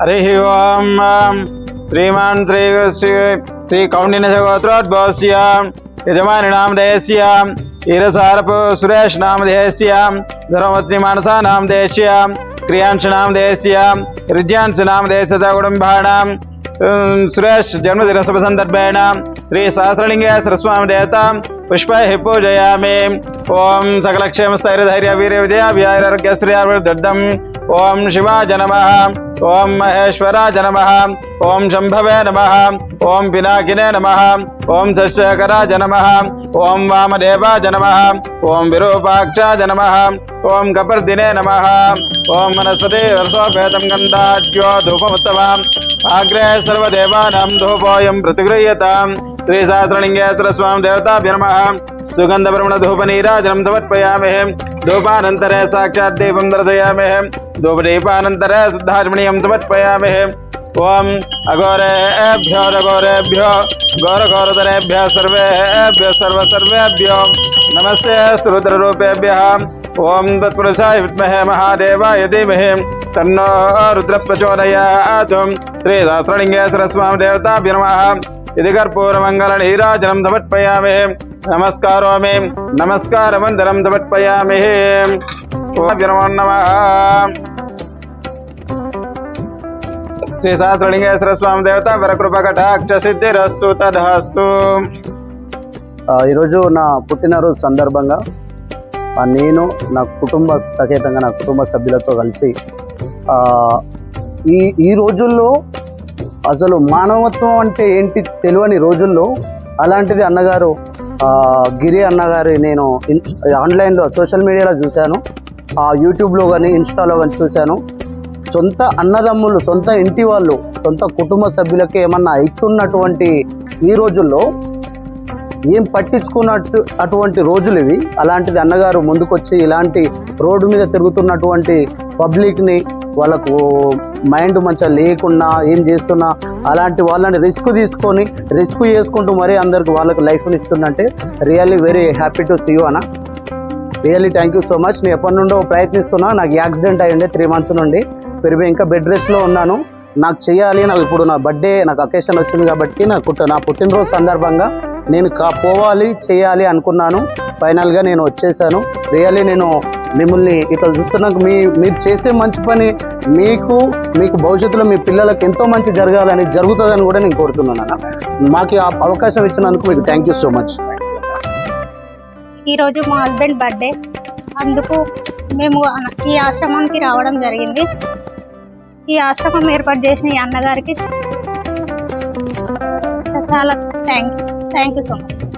हरि ओम श्रीमान श्री श्री श्रीकौण्डिन्यगोत्रोद्भवस्यां यजमानिनां देहस्याम् ईरसारप सुरेश नाम देहस्यां धर्मवत्नी मानसा नाम देहस्यां क्रियांश नाम देहस्यां ऋज्यांश नाम देहस्य च सुरेश जन्मदिन शुभ संदर्भेण श्री सहस्रलिंगेश्वर स्वामी देवता पुष्प पूजयामि। ओं सकलक्षेम स्थैर्य वीर विजया व्यारोग्य श्रेयावृद्धम ओम, शिवाय नमः। ॐ महेश्वराज नमः। ओम शंभवे नमः। ओम पिनाकिने नमः। ॐ शस्यकराज नमः। ॐ वामदेवाज नमः। ॐ विरूपाक्षाज नमः। ओम कपर्दिने नमः। ओम वनस्पति वर्षोपेतं गन्धाढ्यो धूपमुत्तमाम् आग्रे सर्वदेवानां धूपोऽयं प्रतिगृह्यताम्। श्री त्रिसहस्रलिङ्गेत्र स्वां देवताभ्यर्मः सुगन्धभ्रमणधूपनीराजनं समर्पयामहे। धूपानन्तरे साक्षात् देवं दर्शयामहे धूपदीपानन्तरे शुद्धाचमणीयं समर्पयामहे। ओम अघोरेभ्यो रघोरेभ्यो घोरघोरतरेभ्य सर्वेभ्यो सर्व सर्वेभ्यो नमस्ते श्रुद्ररूपेभ्यः ओम तत्पुरुषाय विद्महे महादेवाय धीमहे। तन्नो रुद्रप्रचोदयात्। त्रिसहस्रलिङ्गेश्वरस्वामिदेवताभ्यो नमः ఇదిగర్ స్వామి ఇది కర్పూరమంగళ నీరాజనం సమర్పయామి. నమస్కారోమి. నమస్కారమందరం సమర్పయామి. నమ. శ్రీ సహస్రలింగేశ్వర స్వామి దేవత వరకృప కటాక్ష సిద్ధిరస్తు తదస్తు ఆ, ఈరోజు నా పుట్టినరోజు సందర్భంగా నేను నా కుటుంబ సహేతంగా నా కుటుంబ సభ్యులతో కలిసి ఈ ఈ రోజుల్లో అసలు మానవత్వం అంటే ఏంటి తెలియని రోజుల్లో అలాంటిది అన్నగారు గిరి అన్నగారి నేను ఆన్లైన్లో సోషల్ మీడియాలో చూశాను. ఆ, యూట్యూబ్లో కానీ ఇన్స్టాలో కానీ చూశాను. సొంత అన్నదమ్ములు సొంత ఇంటి వాళ్ళు సొంత కుటుంబ సభ్యులకి ఏమన్నా అవుతున్నటువంటి ఈ రోజుల్లో ఏం పట్టించుకున్నట్టు అటువంటి రోజులు ఇవి. అలాంటిది అన్నగారు ముందుకొచ్చి ఇలాంటి రోడ్డు మీద తిరుగుతున్నటువంటి పబ్లిక్ని వాళ్ళకు మైండ్ మంచిగా లేకుండా ఏం చేస్తున్నా అలాంటి వాళ్ళని రిస్క్ తీసుకొని రిస్క్ చేసుకుంటూ మరీ అందరికి వాళ్ళకి లైఫ్ని ఇస్తుందంటే really very happy to see you అన్న. Really thank you so much. నేను ఎప్పటి నుండో ప్రయత్నిస్తున్నా. నాకు యాక్సిడెంట్ అయ్యండి త్రీ మంత్స్ నుండి. పెరిగి ఇంకా బెడ్ రెస్ట్లో ఉన్నాను. నాకు చేయాలి నాకు ఇప్పుడు నా బర్త్డే నాకు అకేషన్ వచ్చింది కాబట్టి నాకు పుట్ట- నా పుట్టినరోజు సందర్భంగా నేను కా పోవాలి చేయాలి అనుకున్నాను. ఫైనల్గా నేను వచ్చేసాను. రియల్లీ నేను మిమ్మల్ని ఇక్కడ చూస్తున్నాక మీ మీరు చేసే మంచి పని మీకు మీకు భవిష్యత్తులో మీ పిల్లలకు ఎంతో మంచి జరగాలని జరుగుతుందని కూడా నేను కోరుతున్నాను అన్న మాకు ఆ అవకాశం ఇచ్చినందుకు మీకు థ్యాంక్ యూ సో మచ్ ఈరోజు మా హస్బెండ్ బర్త్డే. అందుకు మేము ఈ ఆశ్రమానికి రావడం జరిగింది. ఈ ఆశ్రమం ఏర్పాటు చేసిన ఈ అన్నగారికి చాలా thank thank you so much